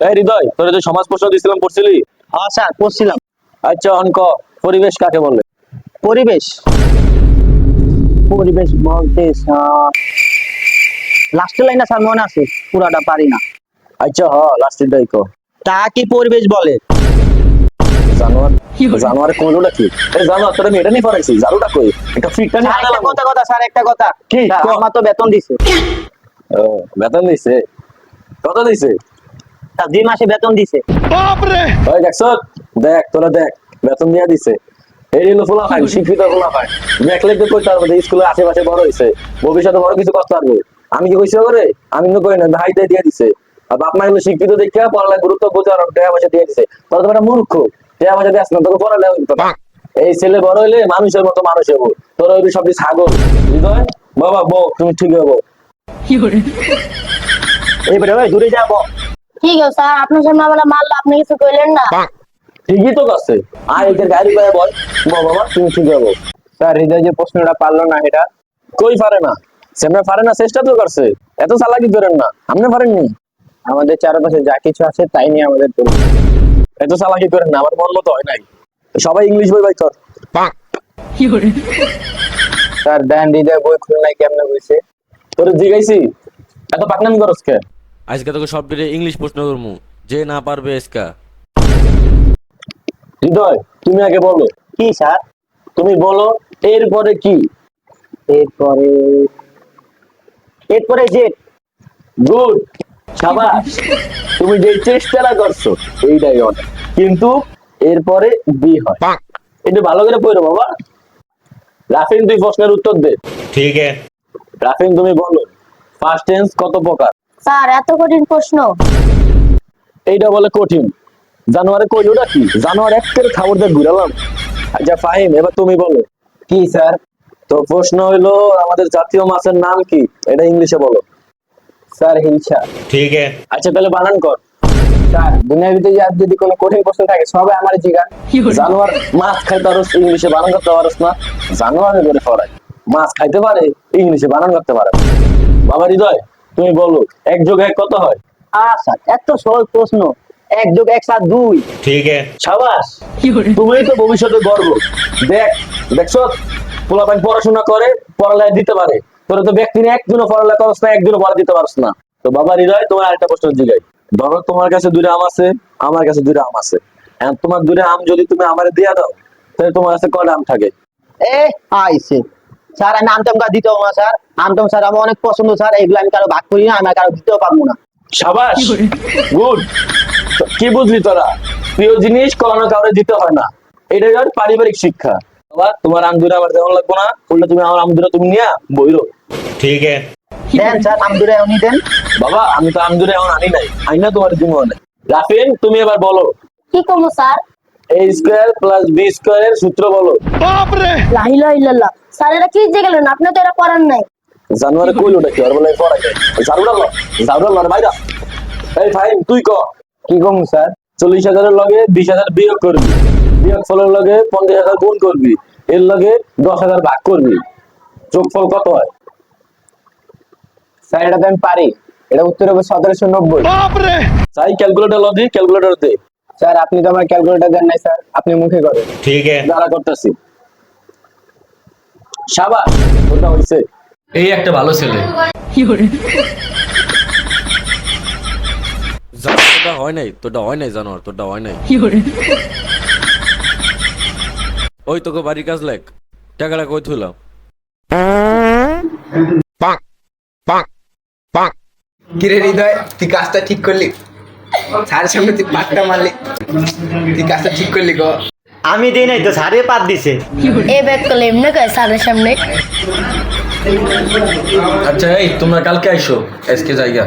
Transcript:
এই হৃদয় তোরা যে সমাজ প্রশ্ন দিয়েছিলাম পড়ছিলি? হ্যাঁ স্যার পড়ছিলাম। আচ্ছা অঙ্ক পরিবেশ কাকে বলে? পরিবেশ। পরিবেশ বলতে লাস্টের লাইনটা স্যার মনে আছে? পুরাটা পারি না। আচ্ছা হ লাস্টের দায়িত্ব তা কি পরিবেশ বলে? জানোয়ার জানোয়ারে কোনটা কি? এই জানোয়ার তোরা আমি এটা নিয়ে পড়াইছি জারুটা কই? একটা ফিটটা নিয়ে একটা কথা কথা স্যার একটা কথা। কি? আমার তো বেতন দিছে। ও, বেতন দিছে? কত দিছে? স্যার দুই মাসে বেতন দিছে। ওই দেখছ দেখ তোরা দেখ বেতন নিয়ে দিছে। এই হলো ফুলা শিক্ষিত ফুলা দেখলে তো কইতে পারব যে স্কুলে আশেপাশে বড় হয়েছে ভবিষ্যতে বড় কিছু করতে পারবে। আমি কি কইছি করে আমি তো কই না ভাই দিয়ে দিছে। আর বাপ মা হলো শিক্ষিত দেখে পড়ালে গুরুত্ব বোঝে আর টাকা পয়সা দিয়ে দিছে। তোরা তো একটা মূর্খ। টাকা পয়সা দিয়ে আসলে তোকে পড়ালে হইতো না। এই ছেলে বড় হইলে মানুষের মতো মানুষ হব তোরা ওই সব ছাগল। হৃদয় বাবা বউ তুমি ঠিক হব এইবারে ওই দূরে যাব ঠিক আছে স্যার আপনার সামনে আমরা মারলো আপনি কিছু কইলেন না? ঠিকই তো কাছে আর এদের গাড়ি পায়ে বল বাবা তুমি ঠিক হব স্যার হৃদয় যে প্রশ্নটা পারল না এটা। কই পারে না? সেমরা পারে না চেষ্টা তো করছে। এত চালাকি করেন না আপনি পারেননি? আমাদের চারপাশে যা কিছু আছে তাই নিয়ে আমাদের এত চালাকি করেন না আমার মন মতো হয় নাই। সবাই ইংলিশ বই বাই কর। স্যার দেন হৃদয় বই খুলনায় কেমনে বইছে? তোর জিগাইছি। এত পাকনামি করস কে? আজকে তোকে সব ডিটে ইংলিশ প্রশ্ন করব যে না পারবে এসকা। হৃদয় তুমি আগে বলো। কি স্যার? তুমি বলো এরপরে কি? এরপরে এরপরে যে গুড সাবাস। তুমি যে চেষ্টা করছ এইটাই অনেক। কিন্তু এরপরে বি হয়। এটা ভালো করে পড়ো বাবা। রাফিন তুই প্রশ্নের উত্তর দে। ঠিক আছে। রাফিন তুমি বলো। ফার্স্ট টেন্স কত প্রকার? স্যার এত কঠিন প্রশ্ন। এইটা বলে কঠিন। কইলোটা কি? খাবার দিয়ে ঘুরালাম। আচ্ছা ফাহিম এবার তুমি বলো। কি স্যার? তো প্রশ্ন হইল আমাদের জাতীয় মাছের নাম কি? এটা ইংলিশে বলো। স্যার হিংসা। ঠিক আছে। আচ্ছা তাহলে বানান কর। স্যার দুনিয়ার ভিতরে যদি কোনো কঠিন প্রশ্ন থাকে সবাই আমার জিগান। জানোয়ার মাছ খাইতে পারস ইংলিশে বানান করতে পারস না। জানোয়ারে করে মাছ খাইতে পারে ইংলিশে বানান করতে পারে। বাবা হৃদয় তুমি বলো এক যোগ এক কত হয়? আচ্ছা এত সহজ প্রশ্ন। এক যোগ এক সাত দুই। ঠিক সাবাস তুমি তো ভবিষ্যতে গর্ব। দেখ দেখছ? পোলাপাইন পড়াশোনা করে পড়ালেখা দিতে পারে। তোরা তো ব্যক্তি একদিনও পড়ালে করছ না একদিনও পড়া দিতে পারছ না। তো বাবা হৃদয় তোমার আরেকটা প্রশ্ন জিগাই। ধরো তোমার কাছে দুটা আম আছে আমার কাছে দুটো আম আছে। তোমার দুটো আম যদি তুমি আমারে দিয়া দাও তাহলে তোমার কাছে কটা আম থাকে? এ আইছে। স্যার আমি আমটাম কাজ দিতেও না স্যার। আমতম স্যার আমার অনেক পছন্দ স্যার। এগুলো আমি কারও ভাগ করি না আমি কারও দিতেও পারব না। সাবাস গুড। কি বুঝলি তোরা? প্রিয় জিনিস কোনো কাউরে দিতে হয় না। এটা হল পারিবারিক শিক্ষা। বাবা তোমার আমদুরা আমার দেওয়া লাগবো না। বললে তুমি আমার আমদুরা তুমি নিয়ে বইরো। ঠিক আছে। দেন স্যার আমদুরা আনি দেন। বাবা আমি তো আমদুরা এখন আনি নাই। আইনা তোমার জীবন। রাফিন তুমি এবার বলো। কি কমো sir? A square plus B স্কোয়ারের সূত্র বলো। লাহিলা ইল্লাল্লাহ। স্যার এটা কি যে গেলেন আপনি তো এটা করার নাই। জানুয়ারি কইল ওটা কি আর বলে যায় ল ল বাইরা এই ফাইন তুই ক? কি কম স্যার? চল্লিশ হাজারের লগে বিশ হাজার বিয়োগ করবি। বিয়োগ ফলের লগে পঞ্চাশ হাজার গুণ করবি। এর লগে দশ হাজার ভাগ করবি। যোগফল কত হয়? স্যার এটা তো আমি পারি। এটা উত্তর হবে সতেরোশো নব্বই। চাই ক্যালকুলেটর লদি ক্যালকুলেটর দে। স্যার আপনি তো আমার ক্যালকুলেটর দেন নাই স্যার। আপনি মুখে করেন। ঠিক আছে। দাঁড়া করতেছি। শাবাশ ওটা হইছে। এই একটা ভালো ছেলে। কি করে? তোটা হয় নাই তোটা হয় নাই জানোয়ার তোটা হয় নাই। কি করে? ওই তোকে বাড়ি কাজ লেখ। টাকাটা কই থুলাম পাক পাক পাক। কিরে হৃদয় তুই কাজটা ঠিক করলি? স্যারের সামনে তুই পাটটা মারলি। তুই কাজটা ঠিক করলি গো। আমি দিই নাই তো স্যারে পাত দিছে। এ ব্যাগ করলে এমনি কয় স্যারের সামনে। আচ্ছা এই তোমরা কালকে আইসো আজকে জায়গা।